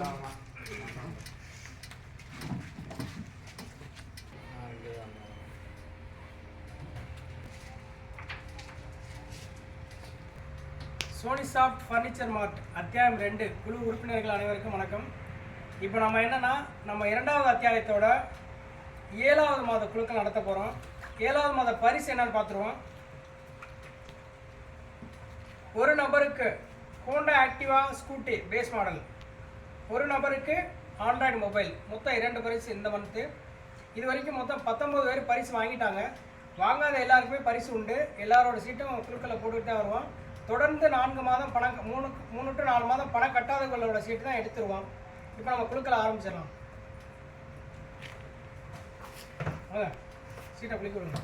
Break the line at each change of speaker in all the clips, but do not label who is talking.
Sony soft furniture மார்ட் அத்தியாயம் ரெண்டு குழு உறுப்பினர்கள் அனைவருக்கும் வணக்கம் இப்போ நம்ம என்னென்னா நம்ம இரண்டாவது அத்தியாயத்தோட ஏழாவது மாத குழுக்கள் நடத்த போகிறோம் ஏழாவது மாத பரிசு என்னன்னு பார்த்துருவோம் ஒரு நபருக்கு Honda Activa scooty base model ஒரு நபருக்கு ஆண்ட்ராய்டு மொபைல் மொத்தம் இரண்டு பரிசு இந்த மந்த்து இது வரைக்கும் மொத்தம் பத்தொம்பது பேர் பரிசு வாங்கிட்டாங்க. வாங்காத எல்லாருக்குமே பரிசு உண்டு. எல்லாரோட சீட்டும் குழுக்களை போட்டுக்கிட்டு தான் வருவோம். தொடர்ந்து நான்கு மாதம் பணம் மூணு மூணு டு நாலு மாதம் பணம் கட்டாதவர்களோட சீட்டு தான் எடுத்துருவோம். இப்போ நம்ம குழுக்களை ஆரம்பிச்சிடலாம். சீட்டை குளிக்க விடுங்க.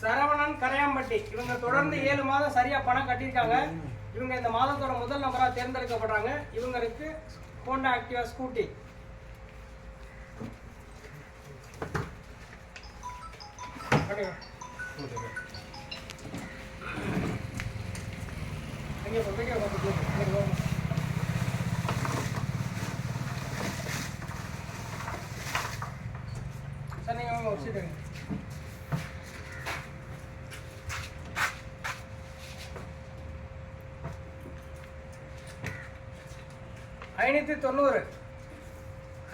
சரவணன் கரையாம்பட்டி. இவங்க தொடர்ந்து ஏழு மாதம் சரியா பணம் கட்டியிருக்காங்க. இவங்க இந்த மாதத்தோட முதல் நபராக தேர்ந்தெடுக்கப்படுறாங்க. இவங்களுக்கு ஹோண்டா ஆக்டிவா ஸ்கூட்டி. சார் நீங்கள் ஒரு சீட் ஐநூற்றி தொண்ணூறு.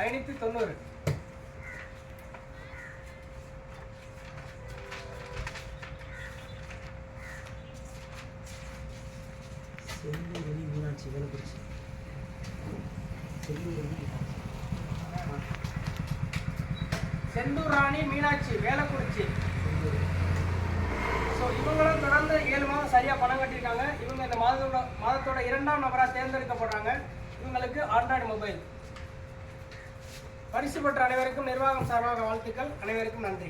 ஐநூற்றி தொண்ணூறு.
செல்லூரணி மீனாட்சி வேலைக்குறிச்சி செல்லூரணி
செந்தூர் ராணி மீனாட்சி வேலக்குறிச்சி ஸோ இவங்களும் தொடர்ந்து ஏழு மாதம் சரியாக பணம் கட்டியிருக்காங்க. இவங்க இந்த மாதத்தோட மாதத்தோட இரண்டாம் நபராக தேர்ந்தெடுக்கப்படுறாங்க. உங்களுக்கு ஆண்ட்ராய்டு மொபைல் பரிசு பெற்ற அனைவருக்கும் நிர்வாகம் சார்பாக வாழ்த்துக்கள். அனைவருக்கும் நன்றி.